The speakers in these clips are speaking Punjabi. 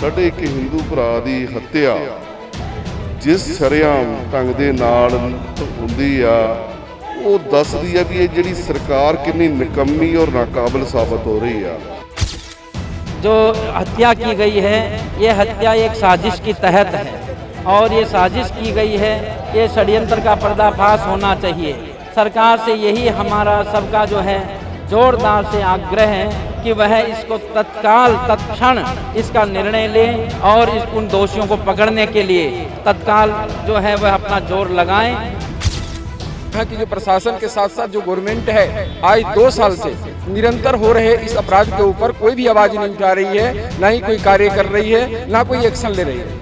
ਸਾਡੇ ਇੱਕ ਹਿੰਦੂ ਭਰਾ ਦੀ ਹੱਤਿਆ ਜਿਸ ਸ਼ਰੇਆਮ ਢੰਗ ਦੇ ਨਾਲ ਹੁੰਦੀ ਆ ਉਹ ਦੱਸਦੀ ਆ ਵੀ ਇਹ ਜਿਹੜੀ ਸਰਕਾਰ ਕਿੰਨੀ ਨਿਕੰਮੀ ਔਰ ਨਾਕਾਬਲ ਸਾਬਤ ਹੋ ਰਹੀ ਆ जो हत्या की गई है ये हत्या एक साजिश की तहत है और ये साजिश की गई है ये षड्यंत्र का पर्दाफाश होना चाहिए सरकार से यही हमारा सबका जो है जोरदार से आग्रह है कि वह इसको तत्काल तत्क्षण इसका निर्णय ले और इस उन दोषियों को पकड़ने के लिए तत्काल जो है वह अपना जोर लगाएं यहाँ की जो प्रशासन के साथ साथ जो गवर्नमेंट है आज दो साल से निरंतर हो रहे इस अपराध के ऊपर कोई भी आवाज नहीं उठा रही है ना ही कोई कार्य कर रही है ना कोई एक्शन ले रही है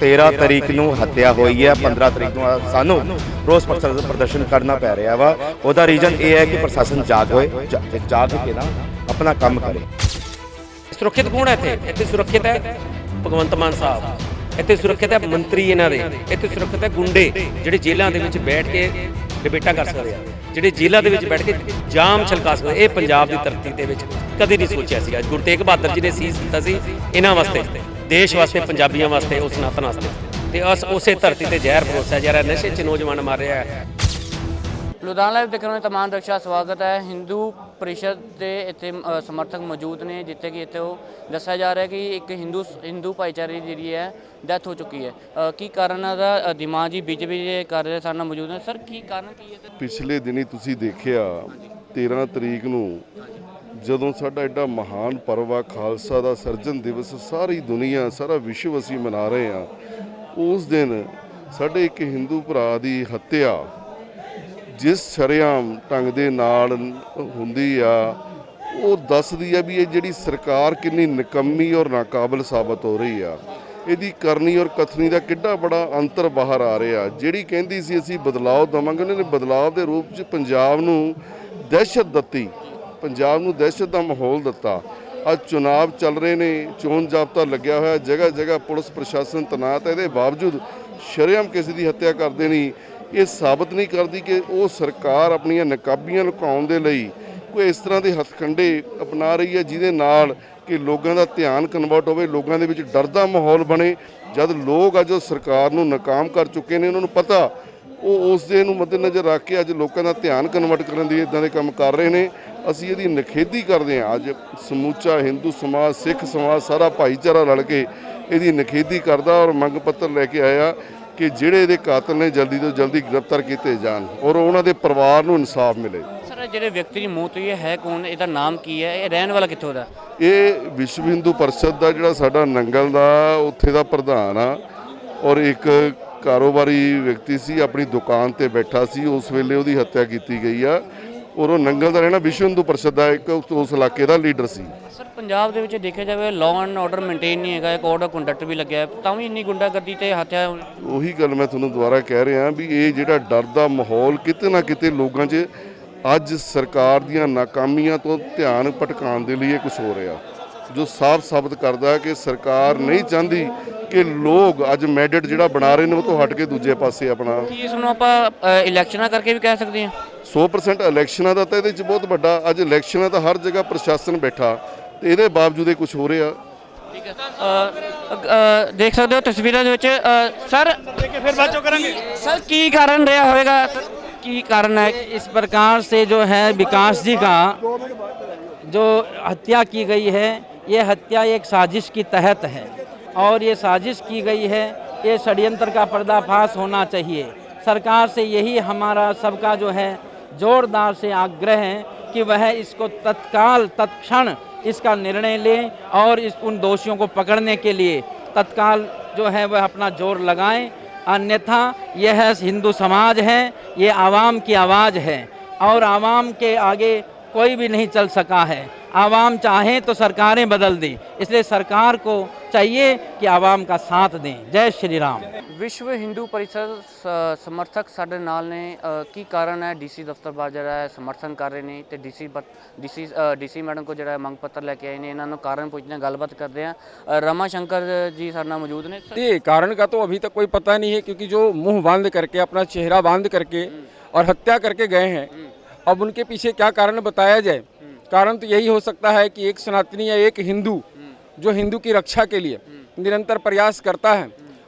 13 ਤਰੀਕ ਨੂੰ ਹੱਤਿਆ ਹੋਈ ਹੈ 15 ਤਰੀਕ ਨੂੰ ਸਾਨੂੰ ਰੋਸ ਪ੍ਰਦਰ- ਪ੍ਰਦਰਸ਼ਨ ਕਰਨਾ ਪੈ ਰਿਹਾ ਵਾ ਉਹਦਾ ਰੀਜ਼ਨ ਇਹ ਹੈ ਕਿ ਪ੍ਰਸ਼ਾਸਨ ਜਾਗ ਹੋਏ ਜਾ- ਜਾਗ ਕੇ ਨਾ ਆਪਣਾ ਕੰਮ ਕਰੇ। ਸੁਰੱਖਿਅਤ ਕੌਣ ਹੈ ਇੱਥੇ? ਇੱਥੇ ਸੁਰੱਖਿਅਤ ਹੈ ਭਗਵੰਤ ਮਾਨ ਸਾਹਿਬ। ਇੱਥੇ ਸੁਰੱਖਿਅਤ ਹੈ ਮੰਤਰੀ ਇਹਨਾਂ ਦੇ। ਇੱਥੇ ਸੁਰੱਖਿਅਤ ਹੈ ਗੁੰਡੇ, ਜਿਹੜੇ ਜੇਲ੍ਹਾਂ ਦੇ ਵਿੱਚ ਬੈਠ ਕੇ ਡਿਬੇਟਾਂ ਕਰ ਸਕਦੇ ਆ। ਜਿਹੜੇ ਜੇਲ੍ਹਾਂ ਦੇ ਵਿੱਚ ਬੈਠ ਕੇ ਜਾਮ ਛਲਕਾ ਸਕਦੇ ਇਹ ਪੰਜਾਬ ਦੀ ਧਰਤੀ ਦੇ ਵਿੱਚ ਕਦੇ ਨਹੀਂ ਸੋਚਿਆ ਸੀ ਅੱਜ ਗੁਰੂ ਤੇਗ ਬਹਾਦਰ ਜੀ ਨੇ ਸੀਸ ਦਿੱਤਾ ਸੀ ਇਹਨਾਂ ਵਾਸਤੇ। ਦੇਸ਼ ਵਾਸਤੇ, ਪੰਜਾਬੀਆਂ ਵਾਸਤੇ, ਉਸ ਸਨਾਤਨ ਵਾਸਤੇ। ਤੇ ਅਸ ਉਸੇ ਧਰਤੀ ਤੇ ਜ਼ਹਿਰ ਪਰੋਸਿਆ ਜਾ ਰਿਹਾ। ਨਸ਼ੇ 'ਚ ਨੌਜਵਾਨ ਮਾਰ ਰਿਹਾ ਹੈ। ਲੁਧਿਆਣਾ ਲਾਈਵ ਦੇਖਣ ਵਾਲੇ ਤਮਾਮ ਦਰਸ਼ਕਾਂ ਸਵਾਗਤ ਹੈ। ਹਿੰਦੂ ਪਰਿਸ਼ਦ ਦੇ ਇੱਥੇ ਸਮਰਥਕ ਮੌਜੂਦ ਨੇ, ਜਿੱਥੇ ਕਿ ਇੱਥੇ ਉਹ ਦੱਸਿਆ ਜਾ ਰਿਹਾ ਕਿ ਇੱਕ ਹਿੰਦੂ ਹਿੰਦੂ ਭਾਈਚਾਰੇ ਦੀ ਜਿਹੜੀ ਹੈ, ਡੈਥ ਹੋ ਚੁੱਕੀ ਹੈ। ਕੀ ਕਾਰਨ ਹੈ ਦਾ ਦਿਮਾਗ ਜੀ, ਬੀਜੇਪੀ ਦੇ ਕਾਰਜ ਸਾਡੇ ਨਾਲ ਮੌਜੂਦ ਨੇ? ਸਰ, ਕੀ ਕਾਰਨ ਕੀ ਹੈ ਪਿਛਲੇ ਦਿਨੀ ਤੁਸੀਂ ਦੇਖਿਆ 13 ਤਰੀਕ ਨੂੰ ਜਦੋਂ ਸਾਡਾ ਐਡਾ ਮਹਾਨ ਪਰਵ ਆ, ਖਾਲਸਾ ਦਾ ਸਰਜਨ ਦਿਵਸ, ਸਾਰੀ ਦੁਨੀਆ, ਸਾਰਾ ਵਿਸ਼ਵ ਅਸੀਂ ਮਨਾ ਰਹੇ ਹਾਂ, ਉਸ ਦਿਨ ਸਾਡੇ ਇੱਕ ਹਿੰਦੂ ਭਰਾ ਦੀ ਹੱਤਿਆ ਜਿਸ ਸ਼ਰੇਆਮ ਢੰਗ ਦੇ ਨਾਲ ਹੁੰਦੀ ਆ, ਉਹ ਦੱਸਦੀ ਆ ਵੀ ਇਹ ਜਿਹੜੀ ਸਰਕਾਰ ਕਿੰਨੀ ਨਿਕੰਮੀ ਔਰ ਨਾਕਾਬਲ ਸਾਬਤ ਹੋ ਰਹੀ ਆ। ਇਹਦੀ ਕਰਨੀ ਔਰ ਕਥਨੀ ਦਾ ਕਿੱਡਾ ਬੜਾ ਅੰਤਰ ਬਾਹਰ ਆ ਰਿਹਾ। ਜਿਹੜੀ ਕਹਿੰਦੀ ਸੀ ਅਸੀਂ ਬਦਲਾਅ ਦਵਾਂਗੇ, ਉਹਨਾਂ ਨੇ ਬਦਲਾਅ ਦੇ ਰੂਪ 'ਚ ਪੰਜਾਬ ਨੂੰ ਦਹਿਸ਼ਤ ਦਿੱਤੀ। ਪੰਜਾਬ ਨੂੰ ਦਹਿਸ਼ਤ ਦਾ ਮਾਹੌਲ ਦਿੱਤਾ। ਅੱਜ ਚੁਣਾਵ ਚੱਲ ਰਹੇ ਨੇ, ਚੋਣ ਜਾਬਤਾ ਲੱਗਿਆ ਹੋਇਆ ਜਗ੍ਹਾ ਜਗ੍ਹਾ ਪੁਲਿਸ ਪ੍ਰਸ਼ਾਸਨ ਤੈਨਾਤ ਹੈ ਇਹਦੇ ਬਾਵਜੂਦ ਸ਼ਰੇਆਮ ਕਿਸੇ ਦੀ ਹੱਤਿਆ ਕਰ ਦੇਣੀ ਇਹ ਸਾਬਤ ਨਹੀਂ ਕਰਦੀ ਕਿ ਉਹ ਸਰਕਾਰ ਆਪਣੀਆਂ ਨਕਾਬੀਆਂ ਲੁਕਾਉਣ ਦੇ ਲਈ ਕੋਈ ਇਸ ਤਰ੍ਹਾਂ ਦੇ ਹੱਥਕੰਡੇ ਅਪਣਾ ਰਹੀ ਹੈ, ਜਿਹਦੇ ਨਾਲ ਕਿ ਲੋਕਾਂ ਦਾ ਧਿਆਨ ਕਨਵਰਟ ਹੋਵੇ, ਲੋਕਾਂ ਦੇ ਵਿੱਚ ਡਰ ਦਾ ਮਾਹੌਲ ਬਣੇ। ਜਦ ਲੋਕ ਅੱਜ ਉਹ ਸਰਕਾਰ ਨੂੰ ਨਾਕਾਮ ਕਰ ਚੁੱਕੇ ਨੇ, ਉਹਨਾਂ ਨੂੰ ਪਤਾ, ਉਹ ਉਸ ਦੇ ਨੂੰ ਮੱਦੇਨਜ਼ਰ ਰੱਖ ਕੇ ਅੱਜ ਲੋਕਾਂ ਦਾ ਧਿਆਨ ਕਨਵਰਟ ਕਰਨ ਦੀ ਇਦਾਂ ਦੇ ਕੰਮ ਕਰ ਰਹੇ ਨੇ। ਅਸੀਂ ਇਹਦੀ ਨਖੇਦੀ ਕਰਦੇ ਹਾਂ। ਅੱਜ ਸਮੂਚਾ ਹਿੰਦੂ ਸਮਾਜ, ਸਿੱਖ ਸਮਾਜ, ਸਾਰਾ ਭਾਈਚਾਰਾ ਰਲ ਕੇ ਇਹਦੀ ਨਖੇਦੀ ਕਰਦਾ ਔਰ ਮੰਗ ਪੱਤਰ ਲੈ ਕੇ ਆਇਆ ਕਿ ਜਿਹੜੇ ਇਹਦੇ ਕਾਤਲ ਨੇ ਜਲਦੀ ਤੋਂ ਜਲਦੀ ਗ੍ਰਿਫਤਾਰ ਕੀਤੇ ਜਾਣ ਔਰ ਉਹਨਾਂ ਦੇ ਪਰਿਵਾਰ ਨੂੰ ਇਨਸਾਫ ਮਿਲੇ। ਸਰ ਜਿਹੜੇ ਵਿਅਕਤੀ ਦੀ ਮੌਤ ਹੋਈ ਹੈ ਕੌਣ? ਇਹਦਾ ਨਾਮ ਕੀ ਹੈ? ਇਹ ਰਹਿਣ ਵਾਲਾ ਕਿੱਥੋਂ ਦਾ? ਇਹ ਵਿਸ਼ਵ ਹਿੰਦੂ ਪਰਿਸ਼ਦ ਦਾ ਜਿਹੜਾ ਸਾਡਾ ਨੰਗਲ ਦਾ ਉੱਥੇ ਦਾ ਪ੍ਰਧਾਨ ਆ ਔਰ ਇੱਕ ਕਾਰੋਬਾਰੀ ਵਿਅਕਤੀ ਸੀ ਆਪਣੀ ਦੁਕਾਨ ਤੇ ਬੈਠਾ ਸੀ ਉਸ ਵੇਲੇ ਉਹਦੀ ਹੱਤਿਆ ਕੀਤੀ ਗਈ ਆ। ਔਰ ਉਹ ਨੰਗਲ ਦਾ ਰਹਿਣਾ ਵਿਸ਼ਵ ਹਿੰਦੂ ਪਰਿਸ਼ਦ ਦਾ ਇੱਕ ਉਸ- ਇਲਾਕੇ ਦਾ ਲੀਡਰ ਸੀ। ਸਰ ਪੰਜਾਬ ਦੇ ਵਿੱਚ ਦੇਖਿਆ ਜਾਵੇ ਲਾਅ ਐਂਡ ਆਰਡਰ ਮੇਨਟੇਨ ਨਹੀਂ ਹੈਗਾ ਕੋਡ ਆਫ ਕੰਡਕਟ ਵੀ ਲੱਗਿਆ ਤਾਂ ਵੀ ਇੰਨੀ ਗੁੰਡਾਗਰਦੀ ਤੇ ਹੱਤਿਆ ਉਹੀ ਗੱਲ ਮੈਂ ਤੁਹਾਨੂੰ ਦੁਬਾਰਾ ਕਹਿ ਰਿਹਾ ਵੀ ਇਹ ਜਿਹੜਾ ਡਰ ਦਾ ਮਾਹੌਲ ਕਿਤੇ ਨਾ ਕਿਤੇ ਲੋਕਾਂ 'ਚ ਅੱਜ ਸਰਕਾਰ ਦੀਆਂ ਨਾਕਾਮੀਆਂ ਤੋਂ ਧਿਆਨ ਭਟਕਾਉਣ ਦੇ ਲਈ ਇਹ ਕੁਝ ਹੋ ਰਿਹਾ। ਜੋ ਸਾਫ਼ ਸਾਬਤ ਕਰਦਾ ਹੈ ਕਿ ਸਰਕਾਰ ਨਹੀਂ ਚਾਹੁੰਦੀ ਕਿ ਲੋਕ ਅੱਜ ਮੈਡਟ ਜਿਹੜਾ ਬਣਾ ਰਹੇ ਨੇ ਉਹ ਤੋਂ ਹਟ ਕੇ ਦੂਜੇ ਪਾਸੇ ਆਪਣਾ ਕੀ ਇਸ ਨੂੰ ਆਪਾਂ ਅ, ਇਲੈਕਸ਼ਨਾਂ ਕਰਕੇ ਵੀ ਕਹਿ ਸਕਦੇ ਹਾਂ 100% ਇਲੈਕਸ਼ਨਾਂ ਦਾ ਤਾਂ ਇਹਦੇ 'ਚ ਬਹੁਤ ਵੱਡਾ ਅੱਜ ਇਲੈਕਸ਼ਨਾਂ ਤਾਂ ਹਰ ਜਗ੍ਹਾ ਪ੍ਰਸ਼ਾਸਨ ਬੈਠਾ ਤੇ ਇਹਦੇ ਬਾਵਜੂਦ ਇਹ ਕੁਝ ਹੋ ਰਿਹਾ ਠੀਕ ਹੈ ਅ, ਦੇਖ ਸਕਦੇ ਹੋ ਤਸਵੀਰਾਂ ਦੇ ਵਿੱਚ ਅ, ਸਰ ਫਿਰ ਬਾਅਦ ਕਰਾਂਗੇ ਸਰ ਕੀ ਕਾਰਨ ਰਿਹਾ ਹੋਵੇਗਾ ਕੀ ਕਾਰਨ ਹੈ इस प्रकार से जो है विकास जी का जो हत्या की गई है ये हत्या एक साजिश की तहत है और ये साजिश की गई है, ये षड्यंत्र का पर्दाफाश होना चाहिए। सरकार से यही हमारा सबका जो है जोरदार से आग्रह है कि वह इसको तत्काल, तत्क्षण इसका निर्णय ले और इस उन दोषियों को पकड़ने के लिए तत्काल जो है वह अपना ज़ोर लगाएँ। अन्यथा यह हिंदू समाज है, ये आवाम की आवाज़ है और आवाम के आगे कोई भी नहीं चल सका है। आवाम चाहे तो सरकारें बदल दें इसलिए सरकार को चाहिए कि आवाम का साथ दें जय श्री राम ਵਿਸ਼ਵ ਹਿੰਦੂ ਪਰਿਸ਼ਦ ਸ- ਸਮਰਥਕ ਸਾਡੇ ਨਾਲ ਨੇ ਅ, ਕੀ ਕਾਰਨ ਹੈ ਡੀਸੀ ਦਫ਼ਤਰ ਬਾਹਰ ਜਿਹੜਾ ਹੈ ਸਮਰਥਨ ਕਰ ਰਹੇ ਨੇ ਤੇ ਡੀਸੀ ਡੀਸੀ ਡੀਸੀ ਮੈਡਮ ਕੋ ਜਿਹੜਾ ਹੈ ਮੰਗ ਪੱਤਰ ਲੈ ਕੇ ਆਏ ਨੇ ਇਹਨਾਂ ਨੂੰ ਕਾਰਨ ਪੁੱਛਦੇ ਹਾਂ ਗੱਲਬਾਤ ਕਰਦੇ ਹਾਂ ਅ, ਰਮਾ शंकर जी ਸਾਡੇ ਨਾਲ ਮੌਜੂਦ ਨੇ ਸਰ, ये कारण का तो अभी तक कोई पता नहीं है क्योंकि जो मुंह बांध करके अपना चेहरा बांध करके और हत्या करके गए हैं अब उनके पीछे क्या कारण बताया जाए कारण तो यही हो सकता है कि एक सनातनी या एक हिंदू जो हिंदू की रक्षा के लिए निरंतर प्रयास करता है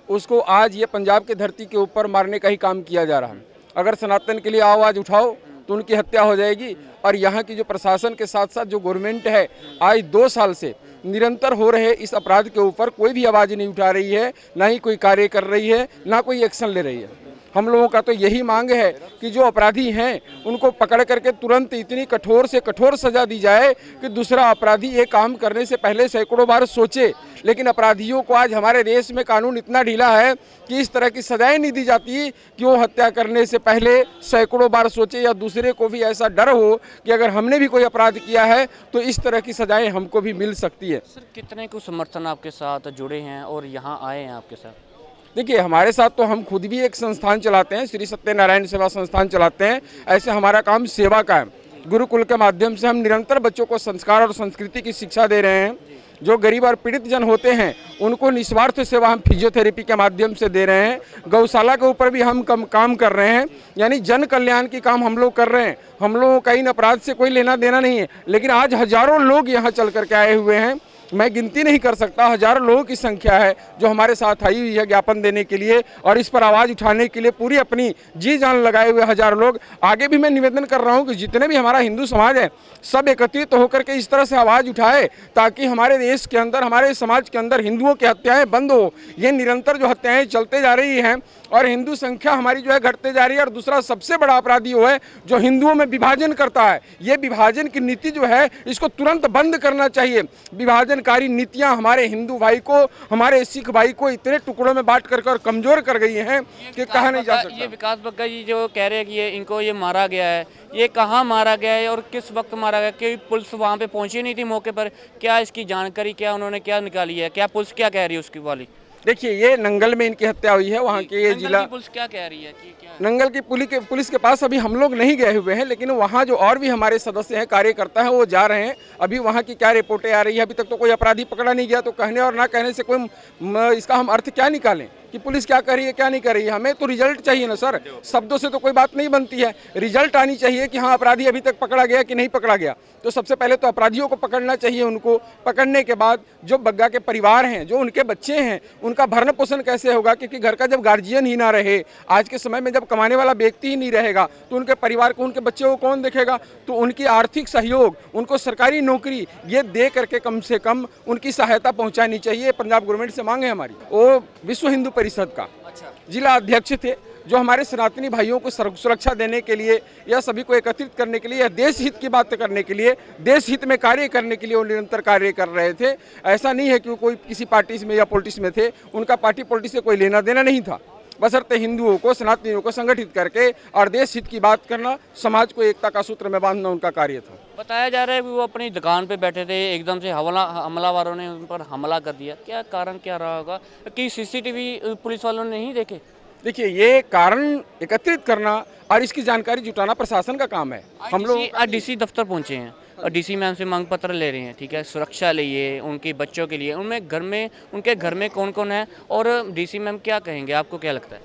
उसको आज ये पंजाब की धरती के ऊपर मारने का ही काम किया जा रहा है। अगर सनातन के लिए आवाज़ उठाओ तो उनकी हत्या हो जाएगी। और यहाँ की जो प्रशासन के साथ साथ जो गवर्नमेंट है आज दो साल से निरंतर हो रहे इस अपराध के ऊपर कोई भी आवाज़ नहीं उठा रही है ना ही कोई कार्य कर रही है ना कोई एक्शन ले रही है। हम लोगों का तो यही मांग है कि जो अपराधी हैं, उनको पकड़ करके तुरंत इतनी कठोर से कठोर सजा दी जाए कि दूसरा अपराधी ये काम करने से पहले सैकड़ों बार सोचे। लेकिन अपराधियों को आज हमारे देश में कानून इतना ढीला है कि इस तरह की सजाएँ नहीं दी जाती कि वो हत्या करने से पहले सैकड़ों बार सोचे या दूसरे को भी ऐसा डर हो कि अगर हमने भी कोई अपराध किया है तो इस तरह की सजाएँ हमको भी मिल सकती है। सर, कितने को समर्थन आपके साथ जुड़े हैं और यहाँ आए हैं आपके साथ? देखिए, हमारे साथ तो हम खुद भी एक संस्थान चलाते हैं, श्री सत्यनारायण सेवा संस्थान चलाते हैं। ऐसे हमारा काम सेवा का है। गुरुकुल के माध्यम से हम निरंतर बच्चों को संस्कार और संस्कृति की शिक्षा दे रहे हैं। जो गरीब और पीड़ित जन होते हैं, उनको निस्वार्थ सेवा हम फिजियोथेरेपी के माध्यम से दे रहे हैं। गौशाला के ऊपर भी हम कम, काम कर रहे हैं। यानी जन कल्याण की काम हम लोग कर रहे हैं। हम लोगों का इन अपराध से कोई लेना देना नहीं है। लेकिन आज हज़ारों लोग यहाँ चल करके आए हुए हैं। मैं गिनती नहीं कर सकता, हज़ारों लोगों की संख्या है जो हमारे साथ आई हुई है ज्ञापन देने के लिए और इस पर आवाज़ उठाने के लिए पूरी अपनी जी जान लगाए हुए हज़ारों लोग। आगे भी मैं निवेदन कर रहा हूँ कि जितने भी हमारा हिंदू समाज है, सब एकत्रित तो होकर के इस तरह से आवाज़ उठाए ताकि हमारे देश के अंदर, हमारे समाज के अंदर हिंदुओं की हत्याएँ बंद हो। ये निरंतर जो हत्याएँ चलते जा रही हैं और हिंदू संख्या हमारी जो है घटते जा रही है और दूसरा सबसे बड़ा अपराधी वो है जो हिंदुओं में विभाजन करता है। ये विभाजन की नीति जो है इसको तुरंत बंद करना चाहिए। विभाजनकारी नीतियाँ हमारे हिंदू भाई को हमारे सिख भाई को इतने टुकड़ों में बांट कर और कमज़ोर कर गई हैं कि कहा नहीं जा बग्गा- ये सकता विकास बग्गा जी जो कह रहे हैं कि ये इनको ये मारा गया है। ये कहाँ मारा गया है और किस वक्त मारा गया? क्योंकि पुलिस वहाँ पे पहुँची नहीं थी मौके पर। क्या इसकी जानकारी क्या उन्होंने क्या निकाली है? क्या पुलिस क्या कह रही है उसकी वाली? देखिए ये नंगल में इनकी हत्या हुई है वहाँ के ये नंगल जिला पुलिस क्या कह रही है? कि क्या? नंगल की पुलिस के पुलिस के पास अभी हम लोग नहीं गए हुए हैं लेकिन वहाँ जो और भी हमारे सदस्य हैं कार्यकर्ता हैं वो जा रहे हैं। अभी वहाँ की क्या रिपोर्टें आ रही है? अभी तक तो कोई अपराधी पकड़ा नहीं गया तो कहने और ना कहने से कोई इसका हम अर्थ क्या निकालें? कि पुलिस क्या कर रही है, क्या नहीं कर रही है? हमें तो रिज़ल्ट चाहिए ना, सर। शब्दों से तो कोई बात नहीं बनती है। रिज़ल्ट आनी चाहिए कि हाँ अपराधी अभी तक पकड़ा गया कि नहीं पकड़ा गया। तो सबसे पहले तो अपराधियों को पकड़ना चाहिए उनको। पकड़ने के बाद जो बग्गा के परिवार हैं, जो उनके बच्चे हैं, उनका भरण पोषण कैसे होगा? क्योंकि घर का जब गार्जियन ही ना रहे, आज के समय में जब कमाने वाला व्यक्ति ही नहीं रहेगा तो उनके परिवार को, उनके बच्चे को कौन देखेगा? तो उनकी आर्थिक सहयोग, उनको सरकारी नौकरी, ये दे करके कम से कम उनकी सहायता पहुंचानी चाहिए। पंजाब गवर्नमेंट से मांग है हमारी। वो विश्व हिंदू परिषद का। अच्छा। जिला अध्यक्ष थे जो हमारे सनातनी भाइयों को सुरक्षा देने के लिए या सभी को एकत्रित करने के लिए या देश हित की बात करने के लिए देश हित में कार्य करने के लिए वो निरंतर कार्य कर रहे थे। ऐसा नहीं है कि वो कोई किसी पार्टी में या पॉलिटिक्स में थे उनका पार्टी पॉलिटिक्स से कोई लेना देना नहीं था। बसरते हिंदुओं को सनातनियों को संगठित करके और देश हित की बात करना समाज को एकता का सूत्र में बांधना उनका कार्य था। बताया जा रहा है कि वो अपनी दुकान पे बैठे थे एकदम से हमला हमलावारों ने उन पर हमला कर दिया। क्या कारण क्या रहा होगा? कि सीसीटीवी पुलिस वालों ने नहीं देखे? देखिए ये कारण एकत्रित करना और इसकी जानकारी जुटाना प्रशासन का काम है। हम लोग आज डीसी दफ्तर पहुँचे हैं। और डीसी मैम से मांग पत्र ले रहे हैं, ठीक है? सुरक्षा लिए, उनके बच्चों के लिए, उनमें घर में, उनके घर में कौन कौन है? और डीसी मैम क्या कहेंगे? आपको क्या लगता है?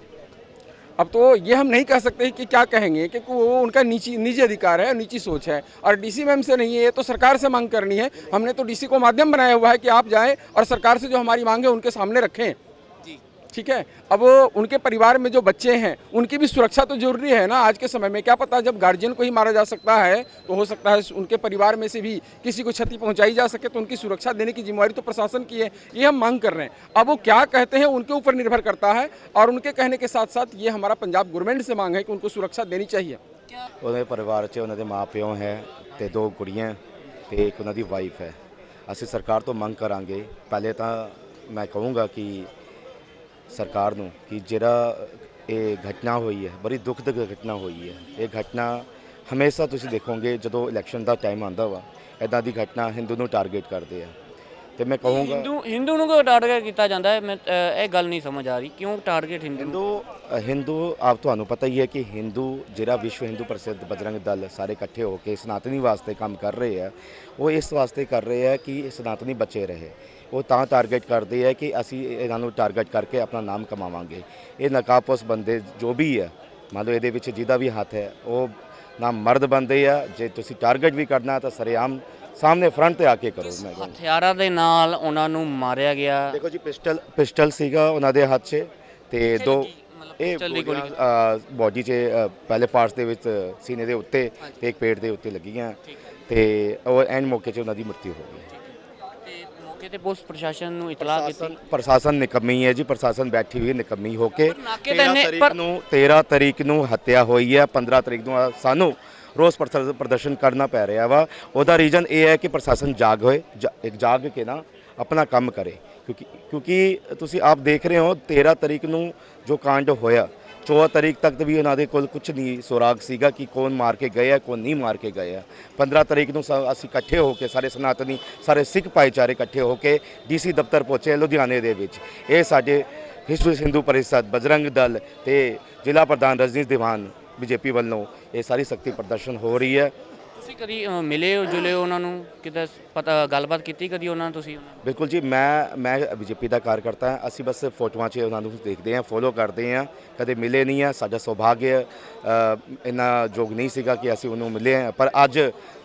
अब तो ये हम नहीं कह सकते कि क्या कहेंगे, क्योंकि वो उनका निजी निजी अधिकार है निजी सोच है। और डीसी मैम से नहीं है, ये तो सरकार से मांग करनी है। हमने तो डीसी को माध्यम बनाया हुआ है कि आप जाएँ और सरकार से जो हमारी मांग है उनके सामने रखें। ठीक है अब वो उनके परिवार में जो बच्चे हैं उनकी भी सुरक्षा तो जरूरी है ना आज के समय में क्या पता जब गार्जियन को ही मारा जा सकता है तो हो सकता है उनके परिवार में से भी किसी को क्षति पहुंचाई जा सके तो उनकी सुरक्षा देने की जिम्मेवारी तो प्रशासन की है ये हम मांग कर रहे हैं अब वो क्या कहते हैं उनके ऊपर निर्भर करता है और उनके कहने के साथ साथ ये हमारा पंजाब गवर्नमेंट से मांग है कि उनको सुरक्षा देनी चाहिए ਉਹਦੇ ਪਰਿਵਾਰ 'ਚ ਉਹਨਾਂ ਦੇ ਮਾਪਿਓ ਹੈ ਤੇ ਦੋ ਕੁੜੀਆਂ ਤੇ ਇੱਕ ਉਹਨਾਂ ਦੀ ਵਾਈਫ ਹੈ ਅਸੀਂ ਸਰਕਾਰ ਤੋਂ ਮੰਗ ਕਰਾਂਗੇ ਪਹਿਲੇ ਤਾਂ ਮੈਂ ਕਹੂੰਗਾ ਕਿ ਸਰਕਾਰ ਨੂੰ ਕਿ ਜਿਹੜਾ ਇਹ ਘਟਨਾ ਹੋਈ ਹੈ, ਬੜੀ ਦੁਖਦ ਘਟਨਾ ਹੋਈ ਹੈ। ਇਹ ਘਟਨਾ ਹਮੇਸ਼ਾ ਤੁਸੀਂ ਦੇਖੋਗੇ ਜਦੋਂ ਇਲੈਕਸ਼ਨ ਦਾ ਟਾਈਮ ਆਉਂਦਾ ਵਾ ਇਦਾਂ ਦੀ ਘਟਨਾ ਹਿੰਦੂ ਨੂੰ ਟਾਰਗੇਟ ਕਰਦੇ ਆ। ਤੇ ਮੈਂ ਕਹੂੰਗਾ ਹਿੰਦੂ ਹਿੰਦੂ ਨੂੰ ਕਿਉਂ ਟਾਰਗੇਟ ਕੀਤਾ ਜਾਂਦਾ ਹੈ? ਮੈਂ ਅ, ਇਹ ਗੱਲ ਨਹੀਂ ਸਮਝ ਆ ਰਹੀ। ਕਿਉਂ ਟਾਰਗੇਟ ਹਿੰਦੂ ਨੂੰ? ਹਿੰਦੂ ਹਿੰਦੂ ਆਪ ਤੁਹਾਨੂੰ ਪਤਾ ਹੀ ਹੈ ਕਿ ਹਿੰਦੂ ਜਿਹੜਾ ਵਿਸ਼ਵ ਹਿੰਦੂ ਪ੍ਰਸਿੱਧ ਬਜਰੰਗ ਦਲ ਸਾਰੇ ਇਕੱਠੇ ਹੋ ਕੇ ਸਨਾਤਨੀ ਵਾਸਤੇ ਕੰਮ ਕਰ ਰਹੇ ਆ ਉਹ ਇਸ ਵਾਸਤੇ ਕਰ ਰਹੇ ਆ ਕਿ ਸਨਾਤਨੀ ਬਚੇ ਰਹੇ। ਉਹ ਤਾਂ ਟਾਰਗੇਟ ਕਰਦੇ ਆ ਕਿ ਅਸੀਂ ਇਹਨਾਂ ਨੂੰ ਟਾਰਗੇਟ ਕਰਕੇ ਆਪਣਾ ਨਾਮ ਕਮਾਵਾਂਗੇ। ਇਹ ਨਕਾਬਪੋਸ਼ ਬੰਦੇ ਜੋ ਵੀ ਹੈ ਮੰਨ ਲਓ ਇਹਦੇ ਵਿੱਚ ਜਿਹਦਾ ਵੀ ਹੱਥ ਹੈ ਉਹ ਨਾ ਮਰਦ ਬੰਦੇ ਆ ਜੇ ਤੁਸੀਂ ਟਾਰਗੇਟ ਵੀ ਕਰਨਾ ਤਾਂ ਸਰੇਆਮ ਸਾਹਮਣੇ ਫਰੰਟ ਤੇ ਆ ਕੇ ਕਰੋ ਮੈਂ ਕਹਿੰਦਾ। ਹਥਿਆਰਾਂ ਦੇ ਨਾਲ ਉਹਨਾਂ ਨੂੰ ਮਾਰਿਆ ਗਿਆ। ਦੇਖੋ ਜੀ ਪਿਸਟਲ ਪਿਸਟਲ ਸੀਗਾ ਉਹਨਾਂ ਦੇ ਹੱਥ 'ਚ ਤੇ ਦੋ ਇਹ ਪਿਸਟਲ ਦੀ ਗੋਲੀ ਬਾਡੀ 'ਚ ਅ, ਪਹਿਲੇ ਪਾਰਟਸ ਦੇ ਵਿੱਚ ਸੀਨੇ ਦੇ ਉੱਤੇ ਤੇ ਇੱਕ ਪੇਟ ਦੇ ਉੱਤੇ ਲੱਗੀਆਂ ਤੇ ਉਹ ਐਂਡ ਮੌਕੇ 'ਚ ਉਹਨਾਂ ਦੀ ਮਰਤੀ ਹੋ ਗਈ। ਤੇ ਮੌਕੇ ਤੇ ਪੁਲਿਸ ਪ੍ਰਸ਼ਾਸਨ ਨੂੰ ਇਤਲਾਹ ਕੀਤੀ ਪ੍ਰਸ਼ਾਸਨ ਨਿਕੰਮੀ ਹੈ ਜੀ ਪ੍ਰਸ਼ਾਸਨ ਬੈਠੀ ਹੋਈ ਹੈ ਨਿਕੰਮੀ ਹੋ ਕੇ। ਨਾਕੇ ਤਾਂ 13 ਇੰਨੇ- ਤਰੀਕ ਪਰ- ਨੂੰ 13 ਤਰੀਕ ਨੂੰ ਹੱਤਿਆ ਹੋਈ ਹੈ 15 ਤਰੀਕ ਨੂੰ ਸਾਨੂੰ ਰੋਸ ਪ੍ਰਦਰ- ਪ੍ਰਦਰਸ਼ਨ ਕਰਨਾ ਪੈ ਰਿਹਾ ਵਾ। ਉਹਦਾ ਰੀਜ਼ਨ ਇਹ ਹੈ ਕਿ ਪ੍ਰਸ਼ਾਸਨ ਜਾਗ ਹੋਏ ਇੱਕ ਜਾਗ ਕੇ ਨਾ ਆਪਣਾ ਕੰਮ ਕਰੇ। ਕਿਉਂਕਿ ਕਿਉਂਕਿ ਤੁਸੀਂ ਆਪ ਦੇਖ ਰਹੇ ਹੋ 13 ਤਰੀਕ ਨੂੰ ਜੋ ਕਾਂਡ ਹੋਇਆ 14 ਤਰੀਕ ਤੱਕ ਵੀ ਉਹਨਾਂ ਦੇ ਕੋਲ ਕੁਝ ਨਹੀਂ ਸੁਰਾਗ ਸੀਗਾ ਕਿ ਕੌਣ ਮਾਰ ਕੇ ਗਏ ਆ, ਕੌਣ ਨਹੀਂ ਮਾਰ ਕੇ ਗਏ ਆ। 15 ਤਰੀਕ ਨੂੰ ਸ- ਅਸੀਂ ਇਕੱਠੇ ਹੋ ਕੇ, ਸਾਰੇ ਸਨਾਤਨੀ, ਸਾਰੇ ਸਿੱਖ ਭਾਈਚਾਰੇ ਇਕੱਠੇ ਹੋ ਕੇ ਡੀਸੀ ਦਫ਼ਤਰ ਪਹੁੰਚੇ ਲੁਧਿਆਣੇ ਦੇ ਵਿੱਚ। ਇਹ ਸਾਡੇ ਵਿਸ਼ਵ ਹਿੰਦੂ ਪਰਿਸ਼ਦ, ਬਜਰੰਗ ਦਲ ਤੇ ਜ਼ਿਲ੍ਹਾ ਪ੍ਰਧਾਨ ਰਜਨੀਸ਼ ਦੀਵਾਨ ਬੀਜੇਪੀ ਵੱਲੋਂ ਇਹ ਸਾਰੀ ਸ਼ਕਤੀ ਪ੍ਰਦਰਸ਼ਨ ਹੋ ਰਹੀ ਹੈ। ਤੁਸੀਂ ਕਦੀ ਅ, ਮਿਲੇ ਹੋ ਜੁਲੇ ਹੋ ਉਹਨਾਂ ਨੂੰ? ਕਿਤੇ ਪਤਾ ਗੱਲਬਾਤ ਕੀਤੀ ਕਦੀ ਉਹਨਾਂ ਨਾਲ ਤੁਸੀਂ? ਉਹਨਾਂ ਨਾਲ? ਬਿਲਕੁਲ ਜੀ ਮੈਂ ਮੈਂ ਬੀਜੇਪੀ ਦਾ ਕਾਰਕਰਤਾ ਹਾਂ। ਅਸੀਂ ਬਸ ਫੋਟੋਆਂ 'ਚ ਉਹਨਾਂ ਨੂੰ ਦੇਖਦੇ ਹਾਂ ਫੋਲੋ ਕਰਦੇ ਹਾਂ। ਕਦੇ ਮਿਲੇ ਨਹੀਂ ਆ ਸਾਡਾ ਸੁਭਾਗਯ ਅ, ਇੰਨਾ ਯੋਗ ਨਹੀਂ ਸੀਗਾ ਕਿ ਅਸੀਂ ਉਹਨੂੰ ਮਿਲੇ ਹਾਂ। ਪਰ ਅੱਜ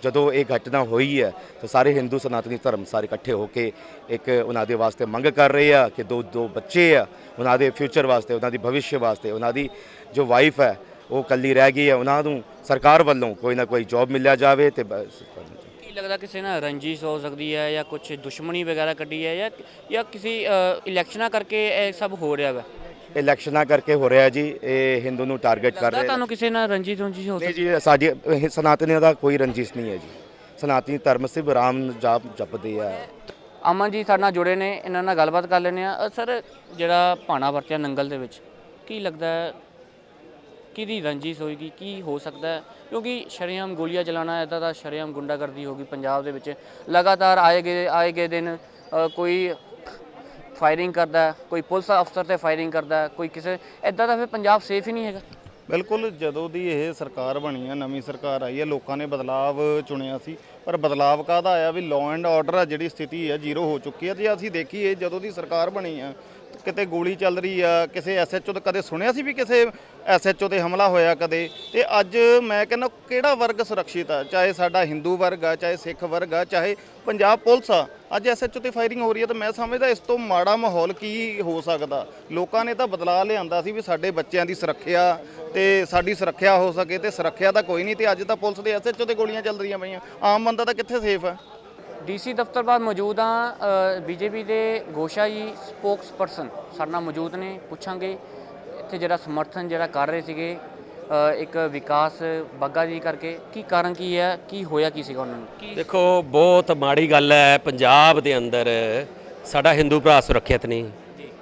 ਜਦੋਂ ਇਹ ਘਟਨਾ ਹੋਈ ਹੈ ਤਾਂ ਸਾਰੇ ਹਿੰਦੂ ਸਨਾਤਨੀ ਧਰਮ ਸਾਰੇ ਇਕੱਠੇ ਹੋ ਕੇ ਇੱਕ ਉਹਨਾਂ ਦੇ ਵਾਸਤੇ ਮੰਗ ਕਰ ਰਹੇ ਆ ਕਿ ਦੋ ਦੋ ਬੱਚੇ ਆ ਉਹਨਾਂ ਦੇ ਫਿਊਚਰ ਵਾਸਤੇ ਉਹਨਾਂ ਦੀ ਭਵਿੱਖ ਵਾਸਤੇ ਉਹਨਾਂ ਦੀ ਜੋ ਵਾਈਫ ਹੈ ਉਹ ਕੱਲੀ ਰਹਿ ਗਈ ਹੈ ਉਹਨਾਂ ਨੂੰ ਸਰਕਾਰ ਵੱਲੋਂ ਕੋਈ ਨਾ ਕੋਈ ਜੌਬ ਮਿਲਿਆ ਜਾਵੇ ਤੇ ਬਸ ਕੀ ਲੱਗਦਾ ਕਿਸੇ ਨਾਲ ਰੰਜਿਸ਼ ਹੋ ਸਕਦੀ ਹੈ ਜਾਂ ਕੁਝ ਦੁਸ਼ਮਣੀ ਵਗੈਰਾ ਕੱਢੀ ਹੈ ਜਾਂ ਜਾਂ ਕਿਸੇ ਇਲੈਕਸ਼ਨਾਂ ਕਰਕੇ ਇਹ ਸਭ ਹੋ ਰਿਹਾ ਹੈ ਇਲੈਕਸ਼ਨਾਂ ਕਰਕੇ ਹੋ ਰਿਹਾ ਜੀ ਇਹ ਹਿੰਦੂ ਨੂੰ ਟਾਰਗੇਟ ਕਰ ਰਹੇ ਤੁਹਾਨੂੰ ਕਿਸੇ ਨਾਲ ਰੰਜਿਸ਼ ਰੰਜਿਸ਼ ਹੋ ਨਹੀਂ ਸਕਦੀ? ਜੀ ਸਾਡੀ ਇਹ ਸਨਾਤਨੀਆਂ ਦਾ ਕੋਈ ਰੰਜਿਸ਼ ਨਹੀਂ ਹੈ ਜੀ। ਸਨਾਤਨੀ ਧਰਮ ਸਿਰਫ ਰਾਮ ਜਾਪ ਜਪਦੇ ਆ। ਅਮਨ ਜੀ ਸਾਡੇ ਨਾਲ ਜੁੜੇ ਨੇ ਇਹਨਾਂ ਨਾਲ ਗੱਲਬਾਤ ਕਰ ਲੈਂਦੇ ਆ ਸਰ ਜਿਹੜਾ ਭਾਣਾ ਵਰਤਿਆ ਨੰਗਲ ਦੇ ਵਿੱਚ ਕੀ ਲੱਗਦਾ ਹੈ ਕਿਹਦੀ ਰੰਜਿਸ਼ ਹੋਏਗੀ, ਕੀ ਹੋ ਸਕਦਾ ਹੈ? ਕਿਉਂਕਿ ਸ਼ਰੇਆਮ ਗੋਲੀਆਂ ਚਲਾਣਾ ਇਦਾਂ ਦਾ ਸ਼ਰੇਆਮ ਗੁੰਡਾਗਰਦੀ ਹੋ ਗਈ ਪੰਜਾਬ ਦੇ ਵਿੱਚ। ਲਗਾਤਾਰ ਆਏ ਗਏ ਆਏ ਗਏ ਦਿਨ ਕੋਈ ਫਾਇਰਿੰਗ ਕਰਦਾ ਕੋਈ ਪੁਲਿਸ ਅਫਸਰ ਤੇ ਫਾਇਰਿੰਗ ਕਰਦਾ ਕੋਈ ਕਿਸੇ, ਇਦਾਂ ਦਾ ਫਿਰ ਪੰਜਾਬ ਸੇਫ ਹੀ ਨਹੀਂ ਹੈਗਾ। ਬਿਲਕੁਲ, ਜਦੋਂ ਦੀ ਇਹ ਸਰਕਾਰ ਬਣੀ ਆ, ਨਵੀਂ ਸਰਕਾਰ ਆਈ ਹੈ ਲੋਕਾਂ ਨੇ ਬਦਲਾਵ ਚੁਣਿਆ ਸੀ। ਪਰ ਬਦਲਾਵ ਕਾਹਦਾ ਆਇਆ ਵੀ ਲਾਅ ਐਂਡ ਆਰਡਰ ਆ ਜਿਹੜੀ ਸਥਿਤੀ ਹੈ ਜ਼ੀਰੋ ਹੋ ਚੁੱਕੀ ਹੈ ਜੇ ਅਸੀਂ ਦੇਖੀਏ, ਜਦੋਂ ਦੀ ਸਰਕਾਰ ਬਣੀ ਆ ਕਿਤੇ ਗੋਲੀ ਚੱਲ ਰਹੀ ਆ, ਕਿਸੇ ਐਸਐਚਓ ਤੇ ਕਦੇ ਸੁਣਿਆ ਸੀ ਵੀ ਕਿਸੇ ਐਸਐਚਓ ਤੇ ਹਮਲਾ ਹੋਇਆ ਕਦੇ? ਤੇ ਅੱਜ ਮੈਂ ਕਹਿੰਦਾ, ਕਿਹੜਾ ਵਰਗ ਸੁਰੱਖਿਅਤ ਆ? ਚਾਹੇ ਸਾਡਾ ਹਿੰਦੂ ਵਰਗ ਆ, ਚਾਹੇ ਸਿੱਖ ਵਰਗ ਆ, ਚਾਹੇ ਪੰਜਾਬ ਪੁਲਿਸ ਆ, ਅੱਜ ਐਸਐਚਓ ਤੇ ਫਾਇਰਿੰਗ ਹੋ ਰਹੀ ਹੈ ਤਾਂ ਮੈਂ ਸਮਝਦਾ ਇਸ ਤੋਂ ਮਾੜਾ ਮਾਹੌਲ ਕੀ ਹੋ ਸਕਦਾ? ਲੋਕਾਂ ਨੇ ਤਾਂ ਬਦਲਾਅ ਲਿਆਂਦਾ ਸੀ ਵੀ ਸਾਡੇ ਬੱਚਿਆਂ ਦੀ ਸੁਰੱਖਿਆ ਤੇ ਸਾਡੀ ਸੁਰੱਖਿਆ ਹੋ ਸਕੇ ਤੇ ਸੁਰੱਖਿਆ ਤਾਂ ਕੋਈ ਨਹੀਂ ਤੇ ਅੱਜ ਤਾਂ ਪੁਲਿਸ ਦੇ ਐਸਐਚਓ ਤੇ ਗੋਲੀਆਂ ਚੱਲ ਰਹੀਆਂ ਪਈਆਂ। ਆਮ ਬੰਦਾ ਤਾਂ ਕਿੱਥੇ ਸੇਫ ਆ? ਡੀਸੀ ਦਫ਼ਤਰ ਬਾਅਦ ਮੌਜੂਦ ਹਾਂ ਬੀਜੇਪੀ ਦੇ ਗੋਸ਼ਾ ਜੀ ਸਪੋਕਸ ਪਰਸਨ ਸਾਡੇ ਨਾਲ ਮੌਜੂਦ ਨੇ ਪੁੱਛਾਂਗੇ ਇੱਥੇ ਜਿਹੜਾ ਸਮਰਥਨ ਜਿਹੜਾ ਕਰ ਰਹੇ ਸੀਗੇ ਇੱਕ ਵਿਕਾਸ ਬੱਗਾ ਜੀ ਕਰਕੇ ਕੀ ਕਾਰਨ ਕੀ ਹੈ ਕੀ ਹੋਇਆ ਕੀ ਸੀਗਾ ਉਹਨਾਂ ਨੂੰ? ਦੇਖੋ ਬਹੁਤ ਮਾੜੀ ਗੱਲ ਹੈ ਪੰਜਾਬ ਦੇ ਅੰਦਰ ਸਾਡਾ ਹਿੰਦੂ ਭਰਾ ਸੁਰੱਖਿਅਤ ਨਹੀਂ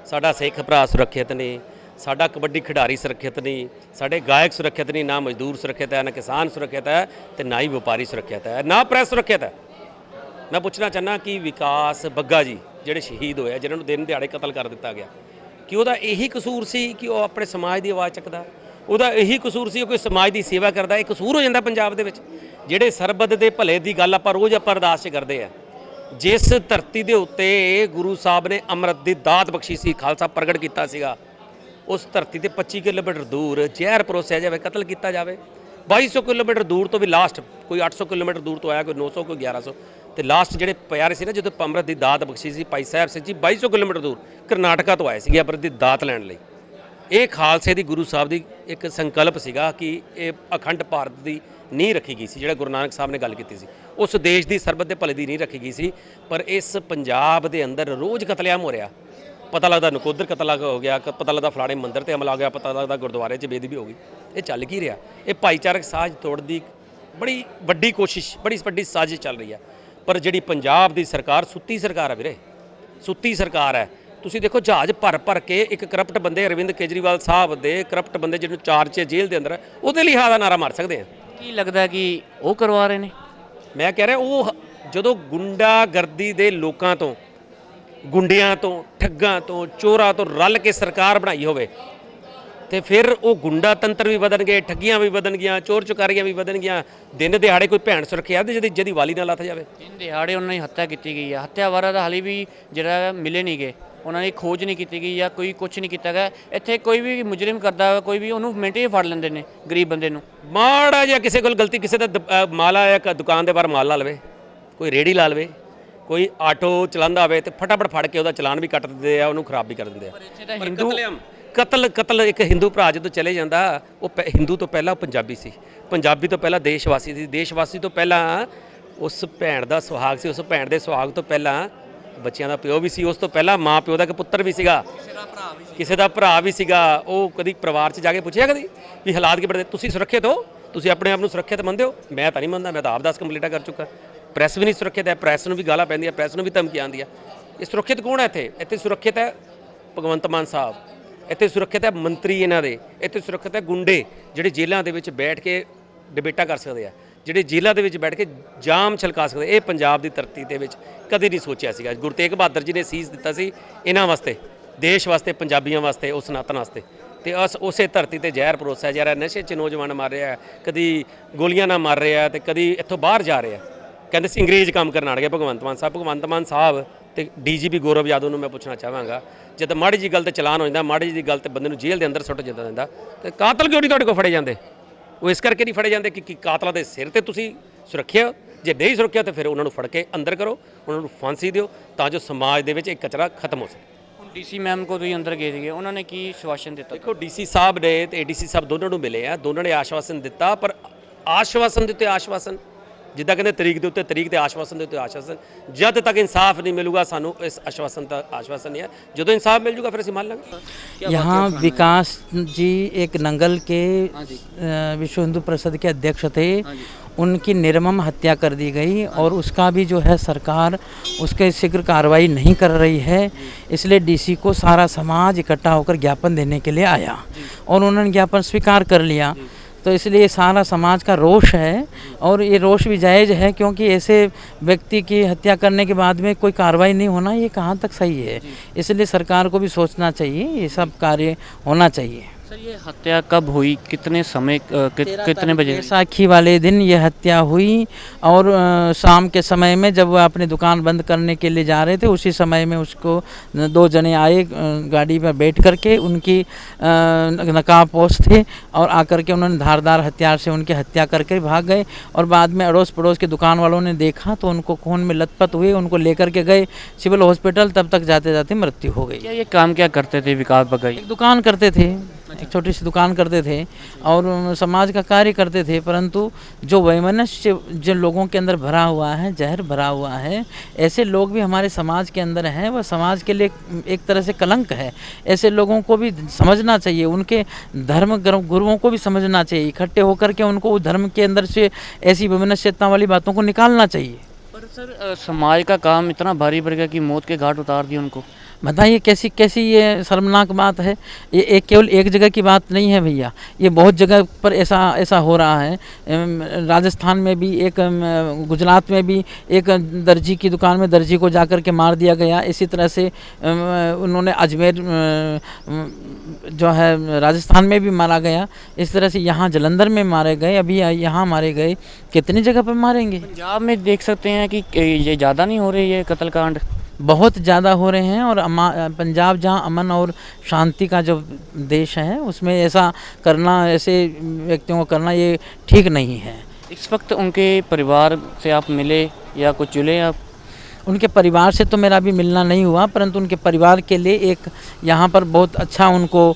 ਸਾਡਾ ਸਿੱਖ ਭਰਾ ਸੁਰੱਖਿਅਤ ਨਹੀਂ ਸਾਡਾ ਕਬੱਡੀ ਖਿਡਾਰੀ ਸੁਰੱਖਿਅਤ ਨਹੀਂ ਸਾਡੇ ਗਾਇਕ ਸੁਰੱਖਿਅਤ ਨਹੀਂ ਨਾ ਮਜ਼ਦੂਰ ਸੁਰੱਖਿਅਤ ਹੈ ਨਾ ਕਿਸਾਨ ਸੁਰੱਖਿਅਤ ਹੈ ਤੇ ਨਾ ਹੀ ਵਪਾਰੀ ਸੁਰੱਖਿਅਤ ਹੈ ਨਾ ਪ੍ਰੈਸ ਸੁਰੱਖਿਅਤ ਹੈ। ਮੈਂ ਪੁੱਛਣਾ ਚਾਹਨਾ ਕਿ ਵਿਕਾਸ ਬੱਗਾ ਜੀ ਜਿਹੜੇ ਸ਼ਹੀਦ ਹੋਏ ਆ, ਜਿਨ੍ਹਾਂ ਨੂੰ ਦਿਨ ਦਿਹਾੜੇ ਕਤਲ ਕਰ ਦਿੱਤਾ ਗਿਆ ਕਿ ਉਹਦਾ ਇਹੀ ਕਸੂਰ ਸੀ ਕਿ ਉਹ ਆਪਣੇ ਸਮਾਜ ਦੀ ਆਵਾਜ਼ ਚੱਕਦਾ? ਉਹਦਾ ਇਹੀ ਕਸੂਰ ਸੀ ਉਹ ਕੋਈ ਸਮਾਜ ਦੀ ਸੇਵਾ ਕਰਦਾ? ਇਹ ਕਸੂਰ ਹੋ ਜਾਂਦਾ ਪੰਜਾਬ ਦੇ ਵਿੱਚ? ਜਿਹੜੇ ਸਰਬੱਤ ਦੇ ਭਲੇ ਦੀ ਗੱਲ ਆਪਾਂ ਰੋਜ਼ ਆਪਾਂ ਅਰਦਾਸ 'ਚ ਕਰਦੇ ਆ ਜਿਸ ਧਰਤੀ ਦੇ ਉੱਤੇ ਗੁਰੂ ਸਾਹਿਬ ਨੇ ਅੰਮ੍ਰਿਤ ਦੀ ਦਾਤ ਬਖਸ਼ੀ ਸੀ ਖਾਲਸਾ ਪ੍ਰਗਟ ਕੀਤਾ ਸੀਗਾ ਉਸ ਧਰਤੀ ਤੇ 25 ਕਿਲੋਮੀਟਰ ਦੂਰ ਜ਼ਹਿਰ ਪਰੋਸਿਆ ਜਾਵੇ ਕਤਲ ਕੀਤਾ ਜਾਵੇ 2200 ਕਿਲੋਮੀਟਰ ਦੂਰ ਤੋਂ ਵੀ ਲਾਸਟ ਕੋਈ 800 ਕਿਲੋਮੀਟਰ ਦੂਰ ਤੋਂ ਆਇਆ ਕੋਈ 900 ਕੋਈ 1100 ਤੇ ਲਾਸਟ ਜਿਹੜੇ ਪਿਆਰੇ ਸੀ ਨਾ, ਜਦੋਂ ਅੰਮ੍ਰਿਤ ਦੀ ਦਾਤ ਬਖਸ਼ੀ ਸੀ ਭਾਈ ਸਾਹਿਬ ਸਿੰਘ ਜੀ 2200 ਕਿਲੋਮੀਟਰ ਦੂਰ ਕਰਨਾਟਕਾ ਤੋਂ ਆਏ ਸੀਗੇ ਅੰਮ੍ਰਿਤ ਦੀ ਦਾਤ ਲੈਣ ਲਈ। ਇਹ ਖਾਲਸੇ ਦੀ ਗੁਰੂ ਸਾਹਿਬ ਦੀ ਇੱਕ ਸੰਕਲਪ ਸੀਗਾ ਕਿ ਇਹ ਅਖੰਡ ਭਾਰਤ ਦੀ ਨੀਂਹ ਰੱਖੀ ਗਈ ਸੀ, ਜਿਹੜਾ ਗੁਰੂ ਨਾਨਕ ਸਾਹਿਬ ਨੇ ਗੱਲ ਕੀਤੀ ਸੀ। ਉਸ ਦੇਸ਼ ਦੀ ਸਰਬੱਤ ਦੇ ਭਲੇ ਦੀ ਨੀਂਹ ਰੱਖੀ ਗਈ ਸੀ, ਪਰ ਇਸ ਪੰਜਾਬ ਦੇ ਅੰਦਰ ਰੋਜ਼ ਕਤਲੇਆਮ ਹੋ ਰਿਹਾ। ਪਤਾ ਲੱਗਦਾ ਨਕੋਦਰ ਕਤਲ ਹੋ ਗਿਆ ਪਤਾ ਲੱਗਦਾ ਫਲਾਣੇ ਮੰਦਿਰ ਤੇ ਹਮਲਾ ਹੋ ਗਿਆ, ਪਤਾ ਲੱਗਦਾ ਗੁਰਦੁਆਰੇ 'ਚ ਬੇਦਬੀ ਹੋ ਗਈ। ਇਹ ਚੱਲ ਕੀ ਰਿਹਾ? ਇਹ ਭਾਈਚਾਰਕ ਸਾਜ਼ ਤੋੜਨ ਦੀ ਬੜੀ ਵੱਡੀ ਕੋਸ਼ਿਸ਼, ਬੜੀ ਵੱਡੀ ਸਾਜ਼ਿਸ਼ ਚੱਲ ਰਹੀ ਹੈ ਪਰ ਜਿਹੜੀ ਪੰਜਾਬ ਦੀ ਸਰਕਾਰ ਸੁੱਤੀ ਸਰਕਾਰ ਹੈ ਵੀਰੇ ਸੁੱਤੀ ਸਰਕਾਰ ਹੈ। ਤੁਸੀਂ ਦੇਖੋ ਜਹਾਜ਼ ਭਰ ਭਰ ਕੇ ਇੱਕ ਕਰਪਟ ਬੰਦੇ ਅਰਵਿੰਦ ਕੇਜਰੀਵਾਲ ਸਾਹਿਬ ਦੇ ਕਰਪਟ ਬੰਦੇ ਜਿਹਨੂੰ ਚਾਰ ਚ ਜੇਲ੍ਹ ਦੇ ਅੰਦਰ ਹੈ, ਉਹਦੇ ਲਈ ਹਾਦਾ ਨਾਰਾ ਮਾਰ ਸਕਦੇ ਆ। ਕੀ ਲੱਗਦਾ ਕਿ ਉਹ ਕਰਵਾ ਰਹੇ ਨੇ? ਮੈਂ ਕਹਿ ਰਿਹਾ ਉਹ ਹ- ਜਦੋਂ ਗੁੰਡਾਗਰਦੀ ਦੇ ਲੋਕਾਂ ਤੋਂ ਗੁੰਡਿਆਂ ਤੋਂ ਠੱਗਾਂ ਤੋਂ ਚੋਰਾਂ ਤੋਂ ਰਲ ਕੇ ਸਰਕਾਰ ਬਣਾਈ ਹੋਵੇ ਤੇ ਫਿਰ ਉਹ ਗੁੰਡਾ ਤੰਤਰ ਵੀ ਵਧਣਗੇ ਠੱਗੀਆਂ ਵੀ ਵਧਣਗੀਆਂ ਚੋਰ ਚੁਕਾਰੀਆਂ ਵੀ ਵਧਣਗੀਆਂ। ਦਿਨ ਦਿਹਾੜੇ ਕੋਈ ਭੈਣ ਸੁਰੱਖਿਆ ਤੇ ਜਿਹਦੀ ਜਿਹਦੀ ਵਾਲੀ ਨਾਲ ਲੱਥ ਜਾਵੇ। ਦਿਨ ਦਿਹਾੜੇ ਉਹਨਾਂ ਦੀ ਹੱਤਿਆ ਕੀਤੀ ਗਈ ਹੈ ਹੱਤਿਆਵਾਰਾਂ ਦਾ ਹਾਲੇ ਵੀ ਜਿਹੜਾ ਮਿਲੇ ਨਹੀਂ ਗਏ ਉਹਨਾਂ ਦੀ ਖੋਜ ਨਹੀਂ ਕੀਤੀ ਗਈ ਜਾਂ ਕੋਈ ਕੁਝ ਨਹੀਂ ਕੀਤਾ ਗਿਆ। ਇੱਥੇ ਕੋਈ ਵੀ ਮੁਜਰਮ ਕਰਦਾ ਹੋਵੇ ਕੋਈ ਵੀ ਉਹਨੂੰ ਮਿੰਟੇ ਹੀ ਫੜ ਲੈਂਦੇ ਨੇ ਗਰੀਬ ਬੰਦੇ ਨੂੰ। ਮਾੜਾ ਜਿਹਾ ਕਿਸੇ ਕੋਲ ਗਲਤੀ ਕਿਸੇ ਦਾ ਮਾਲ ਆਇਆ ਕ ਦੁਕਾਨ ਦੇ ਬਾਹਰ ਮਾਲ ਲਾ ਲਵੇ। ਕੋਈ ਰੇੜੀ ਲਾ ਲਵੇ। ਕੋਈ ਆਟੋ ਚਲਾਉਂਦਾ ਹੋਵੇ ਤੇ ਫਟਾਫਟ ਫੜ ਕੇ ਉਹਦਾ ਚਲਾਨ ਵੀ ਕੱਟ ਦਿੰਦੇ ਆ ਉਹਨੂੰ ਖਰਾਬ ਵੀ ਕਰ ਦਿੰਦੇ ਆ। ਪਰ ਹਿੰਦੂ ਕਤਲ ਕਤਲ ਇੱਕ ਹਿੰਦੂ ਭਰਾ ਜਦੋਂ ਚਲੇ ਜਾਂਦਾ ਉਹ ਪਹਿ- ਹਿੰਦੂ ਤੋਂ ਪਹਿਲਾਂ ਉਹ ਪੰਜਾਬੀ ਸੀ। ਪੰਜਾਬੀ ਤੋਂ ਪਹਿਲਾਂ ਦੇਸ਼ਵਾਸੀ ਸੀ। ਦੇਸ਼ਵਾਸੀ ਤੋਂ ਪਹਿਲਾਂ ਉਸ ਭੈਣ ਦਾ ਸੁਹਾਗ ਸੀ। ਉਸ ਭੈਣ ਦੇ ਸੁਹਾਗ ਤੋਂ ਪਹਿਲਾਂ ਬੱਚਿਆਂ ਦਾ ਪਿਓ ਵੀ ਸੀ। ਉਸ ਤੋਂ ਪਹਿਲਾਂ ਮਾਂ ਪਿਓ ਦਾ ਇੱਕ ਪੁੱਤਰ ਵੀ ਸੀਗਾ। ਕਿਸੇ ਦਾ ਭਰਾ ਵੀ ਸੀਗਾ। ਉਹ ਕਦੀ ਪਰਿਵਾਰ 'ਚ ਜਾ ਕੇ ਪੁੱਛਿਆ ਕਦੀ ਵੀ ਹਾਲਾਤ ਕੀ ਬੜੇ ਤੁਸੀਂ ਸੁਰੱਖਿਅਤ ਹੋ? ਤੁਸੀਂ ਆਪਣੇ ਆਪ ਨੂੰ ਸੁਰੱਖਿਅਤ ਮੰਨਦੇ ਹੋ? ਮੈਂ ਤਾਂ ਨਹੀਂ ਮੰਨਦਾ। ਮੈਂ ਤਾਂ ਆਪ 10 ਕੰਪਲੀਟਾਂ ਕਰ ਚੁੱਕਾ। ਪ੍ਰੈਸ ਵੀ ਨਹੀਂ ਸੁਰੱਖਿਅਤ ਹੈ। ਪ੍ਰੈਸ ਨੂੰ ਵੀ ਗਾਲਾਂ ਪੈਂਦੀਆਂ। ਪ੍ਰੈਸ ਨੂੰ ਵੀ ਧਮਕੀਆਂ ਆਉਂਦੀਆਂ। ਇਹ ਸੁਰੱਖਿਅਤ ਕੌਣ ਹੈ ਇੱਥੇ? ਇੱਥੇ ਸੁਰੱਖਿਅਤ ਹੈ ਭਗਵੰਤ ਮਾਨ ਸਾਹਿਬ। ਇੱਥੇ ਸੁਰੱਖਿਅਤ ਹੈ ਮੰਤਰੀ ਇਹਨਾਂ ਦੇ, ਇੱਥੇ ਸੁਰੱਖਿਅਤ ਹੈ ਗੁੰਡੇ ਜਿਹੜੇ ਜੇਲ੍ਹਾਂ ਦੇ ਵਿੱਚ ਬੈਠ ਕੇ ਡਿਬੇਟਾਂ ਕਰ ਸਕਦੇ ਆ, ਜਿਹੜੇ ਜੇਲ੍ਹਾਂ ਦੇ ਵਿੱਚ ਬੈਠ ਕੇ ਜਾਮ ਛਲਕਾ ਸਕਦੇ ਇਹ ਪੰਜਾਬ ਦੀ ਧਰਤੀ ਦੇ ਵਿੱਚ ਕਦੇ ਨਹੀਂ ਸੋਚਿਆ ਸੀਗਾ। ਗੁਰੂ ਤੇਗ ਬਹਾਦਰ ਜੀ ਨੇ ਸੀਸ ਦਿੱਤਾ ਸੀ ਇਹਨਾਂ ਵਾਸਤੇ, ਦੇਸ਼ ਵਾਸਤੇ, ਪੰਜਾਬੀਆਂ ਵਾਸਤੇ, ਉਹ ਸਨਾਤਨ ਵਾਸਤੇ। ਤੇ ਅਸ ਉਸੇ ਧਰਤੀ ਤੇ ਜ਼ਹਿਰ ਪਰੋਸਿਆ ਜਾ ਰਿਹਾ, ਨਸ਼ੇ 'ਚ ਨੌਜਵਾਨ ਮਾਰ ਰਿਹਾ ਕਦੀ ਗੋਲੀਆਂ ਨਾਲ ਮਰ ਰਿਹਾ ਤੇ ਕਦੀ ਇੱਥੋਂ ਬਾਹਰ ਜਾ ਰਿਹਾ ਕਹਿੰਦੇ ਸੀ ਅੰਗਰੇਜ਼ ਕੰਮ ਕਰਨ ਆ ਗਏ ਭਗਵੰਤ ਮਾਨ ਸਾਹਿਬ, ਭਗਵੰਤ ਮਾਨ ਸਾਹਿਬ ਤੇ ਡੀਜੀਪੀ ਗੌਰਵ ਯਾਦਵ ਨੂੰ ਮੈਂ ਪੁੱਛਣਾ ਚਾਹਾਂਗਾ ਜਦ ਮਾੜੀ ਜੀ ਗੱਲ ਤੇ ਚਲਾਨ ਹੋ ਜਾਂਦਾ ਮਾੜੀ ਜੀ ਗੱਲ ਤੇ ਬੰਦੇ ਨੂੰ ਜੇਲ੍ਹ ਦੇ ਅੰਦਰ ਸੁੱਟ ਜਾਂਦਾ ਜਾਂਦਾ ਤੇ ਕਾਤਲ ਕਿਉਂ ਨਹੀਂ ਤੁਹਾਡੇ ਕੋਲ ਫੜੇ ਜਾਂਦੇ ਉਹ ਇਸ ਕਰਕੇ ਨਹੀਂ ਫੜੇ ਜਾਂਦੇ ਕਿ ਕਿ ਕਾਤਲਾਂ ਦੇ ਸਿਰ ਤੇ ਤੁਸੀਂ ਸੁਰੱਖਿਆ। ਜੇ ਨਹੀਂ ਸੁਰੱਖਿਆ ਤੇ ਫਿਰ ਉਹਨਾਂ ਨੂੰ ਫੜ ਕੇ ਅੰਦਰ ਕਰੋ ਉਹਨਾਂ ਨੂੰ ਫਾਂਸੀ ਦਿਓ ਤਾਂ ਜੋ ਸਮਾਜ ਦੇ ਵਿੱਚ ਇਹ ਕਚਰਾ ਖਤਮ ਹੋ ਸਕੇ ਹੁਣ ਡੀਸੀ ਮੈਮ ਕੋ ਤੁਸੀਂ ਅੰਦਰ ਗਏ ਸੀਗੇ ਉਹਨਾਂ ਨੇ ਕੀ ਸ਼ਵਾਸ਼ਨ ਦਿੱਤਾ ਦੇਖੋ ਡੀਸੀ ਸਾਹਿਬ ਨੇ ਤੇ ਏਡੀਸੀ ਸਾਹਿਬ ਦੋਨਾਂ ਨੂੰ ਮਿਲੇ ਆ ਦੋਨਾਂ ਨੇ ਆਸ਼ਵਾਸਨ ਦਿੱਤਾ ਪਰ ਆਸ਼ਵਾਸਨ ਦੇ ਉੱਤੇ ਆਸ਼ਵਾਸਨ ਜਿੱਦਾਂ ਕਹਿੰਦੇ ਤਰੀਕ ਦੇ ਉੱਤੇ ਤਰੀਕ ਤੇ ਆਸ਼ਵਾਸਨ ਦੇ ਉੱਤੇ ਆਸ਼ਵਾਸਨ ਜਦ ਤੱਕ ਇਨਸਾਫ ਨਹੀਂ ਮਿਲੂਗਾ ਸਾਨੂੰ ਇਸ ਆਸ਼ਵਾਸਨ ਦਾ ਆਸ਼ਵਾਸਨ ਨਹੀਂ ਹੈ ਜਦੋਂ ਇਨਸਾਫ ਮਿਲ ਜੂਗਾ ਫਿਰ ਅਸੀਂ ਮੰਨ ਲਾਂਗੇ यहाँ विकास जी एक नंगल के अ, विश्व हिंदू परिषद के अध्यक्ष थे उनकी निर्मम हत्या कर दी गई और उसका भी जो है सरकार उसके शीघ्र कार्रवाई नहीं कर रही है इसलिए डीसी को सारा समाज इकट्ठा होकर ज्ञापन देने के लिए आया और उन्होंने ज्ञापन स्वीकार कर लिया तो इसलिए सारा समाज का रोष है और ये रोष भी जायज़ है क्योंकि ऐसे व्यक्ति की हत्या करने के बाद में कोई कार्रवाई नहीं होना ये कहाँ तक सही है? इसलिए सरकार को भी सोचना चाहिए ये सब कार्य होना चाहिए। सर ये हत्या कब हुई? कितने समय कि, कितने बजे? बैसाखी वाले दिन ये हत्या हुई और शाम के समय में जब वो अपनी दुकान बंद करने के लिए जा रहे थे उसी समय में उसको दो जने आए गाड़ी पर बैठ करके उनकी अ, नकाब पोश थे और आकर के उन्होंने धारदार हथियार से उनकी हत्या करके भाग गए और बाद में अड़ोस पड़ोस के दुकान वालों ने देखा तो उनको खून में लथपथ हुए उनको लेकर के गए सिविल हॉस्पिटल तब तक जाते जाते मृत्यु हो गई। क्या ये काम क्या करते थे विकास बगई? दुकान करते थे। एक छोटी सी दुकान करते थे और समाज का कार्य करते थे, परंतु जो वैमनस्य जो लोगों के अंदर भरा हुआ है, जहर भरा हुआ है, ऐसे लोग भी हमारे समाज के अंदर हैं। वह समाज के लिए एक- तरह से कलंक है। ऐसे लोगों को भी समझना चाहिए, उनके धर्म गुरु- गुरुओं को भी समझना चाहिए। इकट्ठे होकर के उनको धर्म के अंदर से ऐसी वैमनस्यता वाली बातों को निकालना चाहिए। पर सर समाज का काम इतना भारी पड़ गया कि मौत के घाट उतार दिए उनको। बताइए, कैसी कैसी ये शर्मनाक बात है? ये एक, केवल एक जगह की बात नहीं है भैया। ये बहुत जगह पर ऐसा ऐसा हो रहा है। राजस्थान में भी एक गुजरात में भी एक दर्जी की दुकान में दर्जी को जाकर के मार दिया गया। इसी तरह से उन्होंने अजमेर जो है, राजस्थान में भी मारा गया। इस तरह से यहाँ जलंधर में मारे गए, अभी यहाँ मारे गए। कितनी जगह पर मारेंगे? पंजाब में देख सकते हैं कि ये ज़्यादा नहीं हो रही है कत्लकांड। बहुत ज़्यादा हो रहे हैं और पंजाब जहाँ अमन और शांति का जो देश है, उसमें ऐसा करना, ऐसे व्यक्तियों को करना ये ठीक नहीं है। इस वक्त उनके परिवार से आप मिले या कुछ जुले आप? उनके परिवार से तो मेरा अभी मिलना नहीं हुआ परंतु उनके परिवार के लिए एक यहाँ पर बहुत अच्छा उनको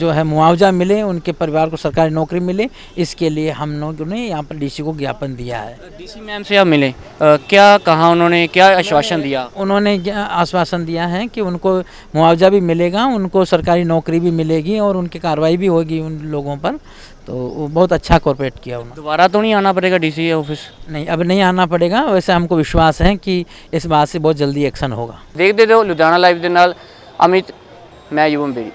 जो है मुआवजा मिले उनके परिवार को सरकारी नौकरी मिले इसके लिए हम लोगों ने यहाँ पर डीसी को ज्ञापन दिया है। डीसी मैम से आप मिले। अ, क्या कहा उन्होंने क्या आश्वासन दिया? उन्होंने आश्वासन दिया है कि उनको मुआवजा भी मिलेगा उनको सरकारी नौकरी भी मिलेगी और उनकी कार्रवाई भी होगी उन लोगों पर। तो वो बहुत अच्छा कॉरपोरेट किया उन्होंने। दोबारा तो नहीं आना पड़ेगा डीसी ऑफ़िस नहीं अब नहीं आना पड़ेगा। वैसे हमको विश्वास है कि इस बात से बहुत जल्दी एक्शन होगा। देखते दे रहो लुधियाना लाइव के नाल। अमित मैं युवम बेरी।